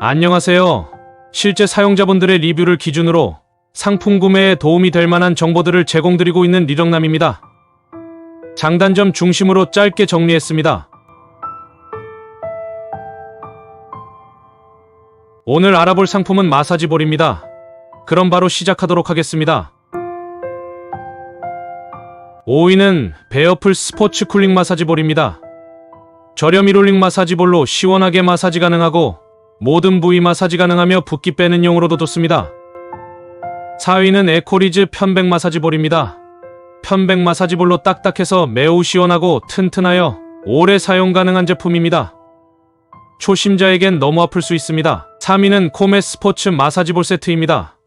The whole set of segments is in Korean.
안녕하세요. 실제 사용자분들의 리뷰를 기준으로 상품 구매에 도움이 될 만한 정보들을 제공드리고 있는 리정남입니다. 장단점 중심으로 짧게 정리했습니다. 오늘 알아볼 상품은 마사지 볼입니다. 그럼 바로 시작하도록 하겠습니다. 5위는 베어풀 스포츠 쿨링 마사지 볼입니다. 저렴 이롤링 마사지 볼로 시원하게 마사지 가능하고 모든 부위 마사지 가능하며 붓기 빼는 용으로도 좋습니다. 4위는 에코리즈 편백 마사지 볼입니다. 편백 마사지 볼로 딱딱해서 매우 시원하고 튼튼하여 오래 사용 가능한 제품입니다. 초심자에겐 너무 아플 수 있습니다. 3위는 코메 스포츠 마사지 볼 세트입니다.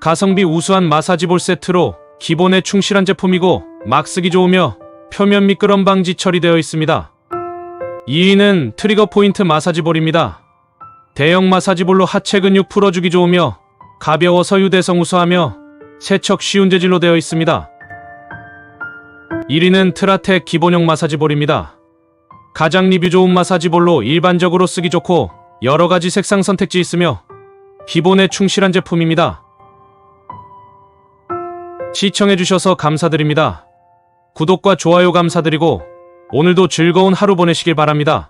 가성비 우수한 마사지 볼 세트로 기본에 충실한 제품이고 막 쓰기 좋으며 표면 미끄럼 방지 처리되어 있습니다. 2위는 트리거 포인트 마사지 볼입니다. 대형 마사지볼로 하체 근육 풀어주기 좋으며 가벼워서 유대성 우수하며 세척 쉬운 재질로 되어 있습니다. 1위는 트라텍 기본형 마사지볼입니다. 가장 리뷰 좋은 마사지볼로 일반적으로 쓰기 좋고 여러 가지 색상 선택지 있으며 기본에 충실한 제품입니다. 시청해주셔서 감사드립니다. 구독과 좋아요 감사드리고 오늘도 즐거운 하루 보내시길 바랍니다.